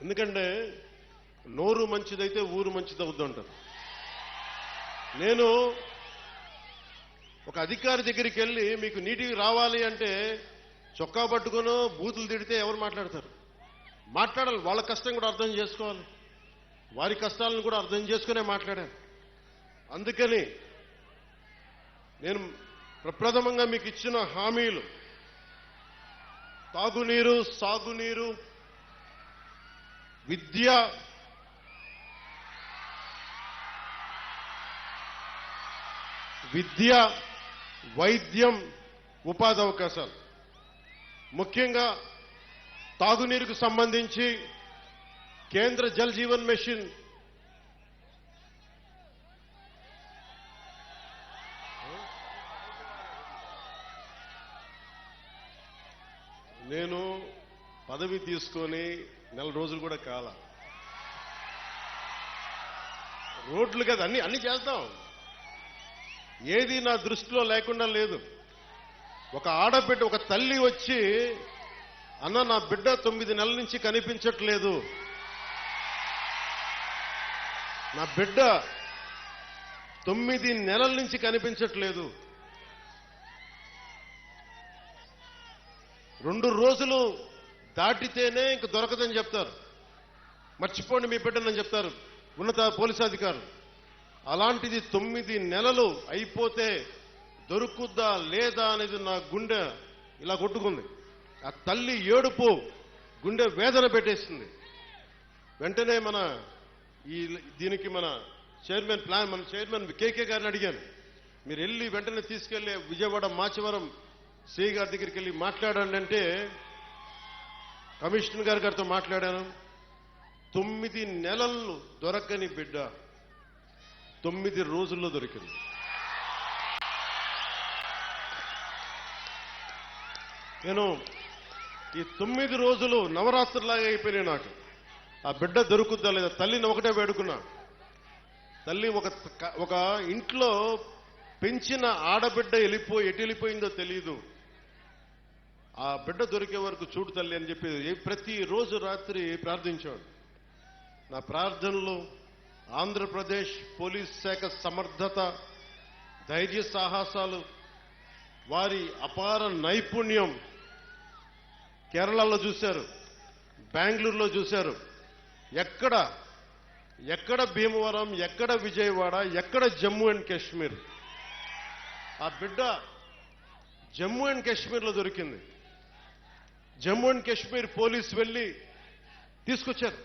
ఎందుకంటే నోరు మంచిదైతే ఊరు మంచిది అవుద్దంటారు నేను ఒక అధికారి దగ్గరికి వెళ్ళి మీకు నీటికి రావాలి అంటే చొక్కా పట్టుకొని బూతులు తిడితే ఎవరు మాట్లాడతారు? మాట్లాడాలి. వాళ్ళ కష్టం కూడా అర్థం చేసుకోవాలి. వారి కష్టాలను కూడా అర్థం చేసుకునే మాట్లాడాను. అందుకని నేను ప్రప్రథమంగా మీకు ఇచ్చిన హామీలు. తాగునీరు సాగునీరు విద్య విద్య వైద్యం ఉపాధి అవకాశాలు. ముఖ్యంగా తాగునీరుకు సంబంధించి కేంద్ర జల్ జీవన్ మిషన్ నేను పదవి తీసుకొని నెల రోజులు కూడా కాల. రోడ్లు కదా అన్ని అన్ని చేస్తాం. ఏది నా దృష్టిలో లేకుండా లేదు. ఒక ఆడబిడ్డ ఒక తల్లి వచ్చి అన్న నా బిడ్డ తొమ్మిది నెలల నుంచి కనిపించట్లేదు. నా బిడ్డ తొమ్మిది నెలల నుంచి కనిపించట్లేదు. రెండు రోజులు దాటితేనే ఇంక దొరకదని చెప్తారు. మర్చిపోండి మీ బిడ్డనని చెప్తారు. ఉన్నత పోలీసు అధికారులు. అలాంటిది తొమ్మిది నెలలు అయిపోతే దొరుకుద్దా లేదా అనేది నా గుండె ఇలా కొట్టుకుంది. ఆ తల్లి ఏడుపు గుండె వేదన పెట్టేస్తుంది వెంటనే మన ఈ దీనికి మన చైర్మన్ ప్లాన్ మన చైర్మన్ కేకే గారిని అడిగాను. మీరు వెళ్ళి వెంటనే తీసుకెళ్ళే విజయవాడ మాచవరం సిఐ గారి దగ్గరికి వెళ్ళి మాట్లాడండి అంటే కమిషనర్ గారి గారితో మాట్లాడాను. తొమ్మిది నెలలు దొరకని బిడ్డ తొమ్మిది రోజుల్లో దొరికింది. నేను ఈ తొమ్మిది రోజులు నవరాత్రులాగా అయిపోయినాయి నాకు. ఆ బిడ్డ దొరుకుద్దా లేదా? తల్లిని ఒకటే వేడుకున్నా. తల్లి ఒక ఒక ఇంట్లో పెంచిన ఆడబిడ్డ వెళ్ళిపోయి ఎటు వెళ్ళిపోయిందో తెలియదు ఆ బిడ్డ దొరికే వరకు చూడు తల్లి అని చెప్పి ప్రతిరోజు రాత్రి ప్రార్థించాడు నా ప్రార్థనలో ఆంధ్రప్రదేశ్ పోలీస్ శాఖ సమర్థత ధైర్య సాహసాలు వారి అపార నైపుణ్యం కేరళలో చూశారు బెంగళూరులో చూశారు. ఎక్కడ ఎక్కడ భీమవరం ఎక్కడ విజయవాడ ఎక్కడ జమ్మూ అండ్ కాశ్మీర్. ఆ బిడ్డ జమ్మూ అండ్ కాశ్మీర్లో దొరికింది. జమ్మూ అండ్ కాశ్మీర్ పోలీస్ వెళ్ళి తీసుకొచ్చారు.